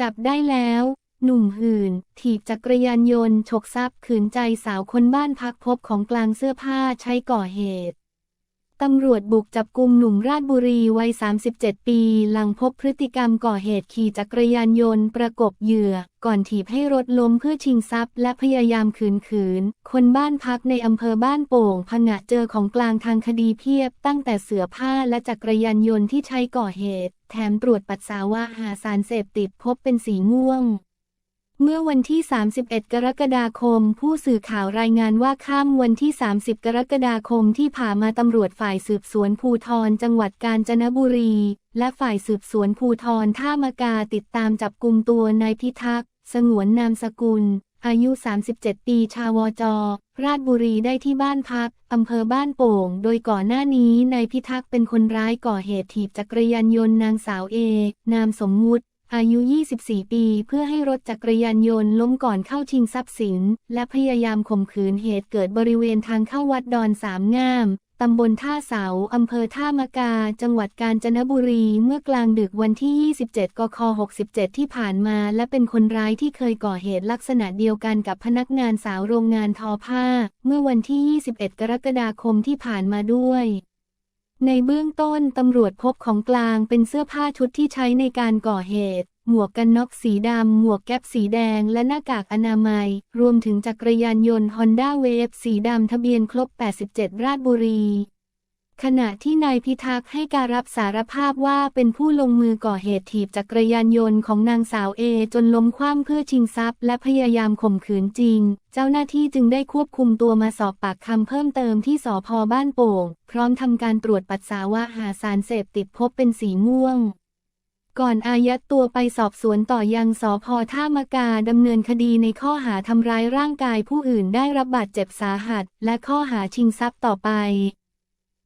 จับได้แล้ว หนุ่มหื่น ถีบจักรยานยนต์ฉกทรัพย์ขืนใจสาวคนบ้านพักพบของกลางเสื้อผ้าใช้ก่อเหตุ ตำรวจบุกจับกุมหนุ่มราชบุรีวัย 37 ปี หลังพบพฤติกรรมก่อเหตุขี่จักรยานยนต์ประกบเหยื่อ ก่อนถีบให้รถล้มเพื่อชิงทรัพย์และพยายามขืนขืน คนบ้านพักในอำเภอบ้านโป่งผงะเจอของกลางทางคดีเพียบ ตั้งแต่เสือผ้าและจักรยานยนต์ที่ใช้ก่อเหตุ แถมตรวจปัสสาวะหาสารเสพติดพบเป็นสีม่วง เมื่อวันที่ 31 กรกฎาคม ผู้สื่อข่าวรายงานว่าข้ามวันที่ 30 กรกฎาคมที่ผ่านมาตำรวจฝ่ายสืบสวนภูทรจังหวัดกาญจนบุรี และฝ่ายสืบสวนภูทรท่ามากาติดตามจับกลุ่มตัวนายพิทักษ์ สงวนนามสกุล อายุ 37 ปีชาวจ ราชบุรีได้ที่บ้านพักอำเภอบ้านโป่ง โดยก่อนหน้านี้นายพิทักษ์เป็นคนร้ายก่อเหตุถีบจักรยานยนต์นางสาวเอนามสมมุติ อายุ 24 ปี เพื่อให้รถจักรยานยนต์ล้มก่อนเข้าชิงทรัพย์สิน และพยายามข่มขืนเหตุเกิดบริเวณทางเข้าวัดดอนสามงาม ตำบลท่าเสา อำเภอท่ามะกา จังหวัดกาญจนบุรี เมื่อกลางดึกวันที่ 27 กค 67 ที่ผ่านมา และเป็นคนร้ายที่เคยก่อเหตุลักษณะเดียวกันกับพนักงานสาวโรงงานทอผ้า เมื่อวันที่ 21 กรกฎาคมที่ผ่านมาด้วย ในเบื้องต้นตำรวจพบของกลางเป็นเสื้อผ้าชุดที่ใช้ในการก่อเหตุ หมวกกันน็อกสีดำ หมวกแก๊ปสีแดง และหน้ากากอนามัย รวมถึงจักรยานยนต์ฮอนด้าเวฟสีดำทะเบียนครบ 87 ราชบุรี ขณะที่นายพิทักษ์ให้การรับสารภาพว่าเป็นผู้ลงมือก่อเหตุถีบจักรยานยนต์ของนางสาวเอจนล้มคว่ำเพื่อชิงทรัพย์ และพยายามข่มขืนจริง เจ้าหน้าที่จึงได้ควบคุมตัวมาสอบปากคำเพิ่มเติมที่สพบ้านโป่ง พร้อมทำการตรวจปัสสาวะหาสารเสพติดพบเป็นสีม่วง ก่อนอายัดตัวไปสอบสวนต่อยังสพท่ามะกาดำเนินคดีในข้อหาทำร้ายร่างกายผู้อื่นได้รับบาดเจ็บสาหัส และข้อหาชิงทรัพย์ต่อไป